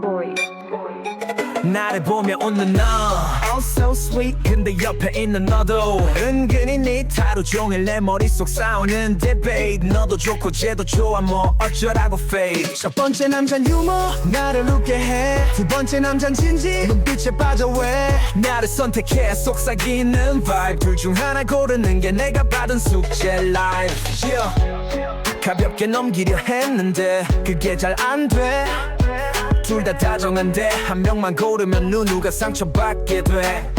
boy. 나를 보며 웃는 너. Oh so sweet. 근데 옆에 있는 너도 은근히 네 하루 종일 내 머릿속 싸우는데 babe. 너도 좋고 쟤도 좋아 뭐 어쩌라고 fade. 첫 번째 남잔 유머 나를 웃게 해두 번째 남잔 진지 눈빛에 빠져 왜? 나를 선택해 속삭이는 vibe. 둘중 하나 고르는 게 내가 받은 숙제 life. Yeah. 가볍게 넘기려 했는데 그게 잘 안돼 둘 다 다정한데 한 명만 고르면 누누가 상처받게 돼.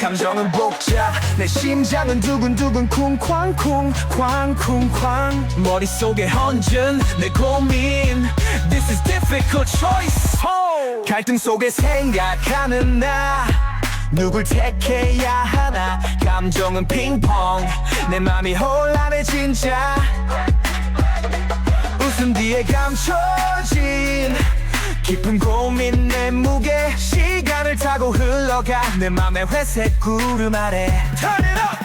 감정은 복잡 내 심장은 두근두근 쿵쾅쿵 쾅쿵쾅. 머릿속에 얹은 내 고민. This is difficult choice. 갈등 속에 생각하는 나. 누굴 택해야 하나. 감정은 핑퐁. 내 맘이 혼란해 진짜 웃음 뒤에 감춰진 깊은 고민 내 무게. 시간을 타고 흘러가. 내 맘의 회색 구름 아래. Turn it up!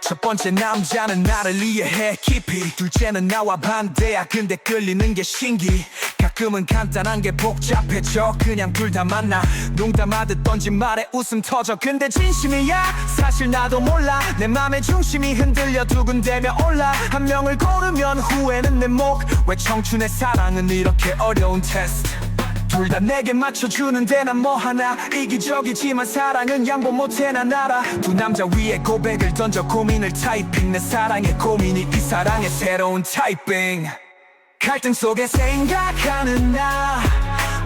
첫 번째 남자는 나를 이해해. 깊이. 둘째는 나와 반대야. 근데 끌리는 게 신기 가끔은 간단한 게 복잡해져. 그냥 둘 다 만나. 농담하듯 던진 말에 웃음 터져. 근데 진심이야? 사실 나도 몰라. 내 맘의 중심이 흔들려 두근대며 올라. 한 명을 고르면 후회는 내 목. 왜 청춘의 사랑은 이렇게 어려운 테스트? 둘 다 내게 맞춰주는데 난 뭐하나. 이기적이지만 사랑은 양보 못해 난 알아. 두 남자 위에 고백을 던져 고민을 타이핑. 내 사랑의 고민이 이 사랑의 새로운 타이핑 갈등 속에 생각하는 나.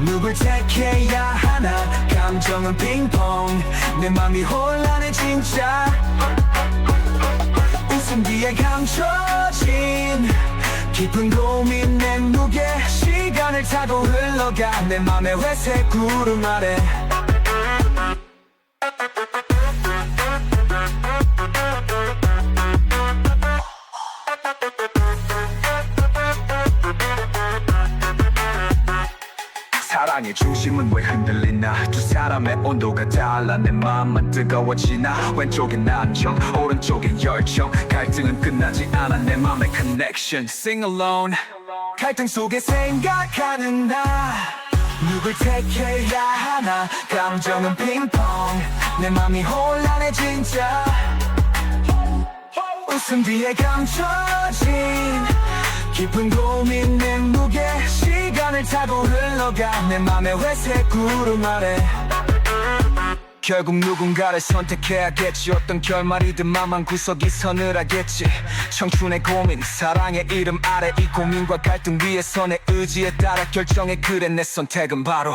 누굴 택해야 하나? 감정은 핑퐁. 내 맘이 혼란해 진짜. 웃음 뒤에 감춰진 깊은 고민 내 무게 시간을 타고 흘러가. 내 맘의 회색 구름 아래 사랑의 중심은 왜 흔들리나? 두 사람의 온도가 달라. 내 마음만 뜨거워지나? 왼쪽엔 안정 오른쪽엔 열정. 갈등은 끝나지 않아 내 맘의 connection. Sing alone. 갈등 속에 생각하는 나. 누굴 택해야 하나? 감정은 핑퐁. 내 맘이 혼란해 진짜. 웃음 뒤에 감춰진 깊은 고민 내 무게 시간을 타고 흘러가 내 맘의 회색 구름 아래 결국 누군가를 선택해야겠지. 어떤 결말이든 맘한 구석이 서늘하겠지. 청춘의 고민 사랑의 이름 아래 이 고민과 갈등 위에서 내 의지에 따라 결정해 그래. 내 선택은 바로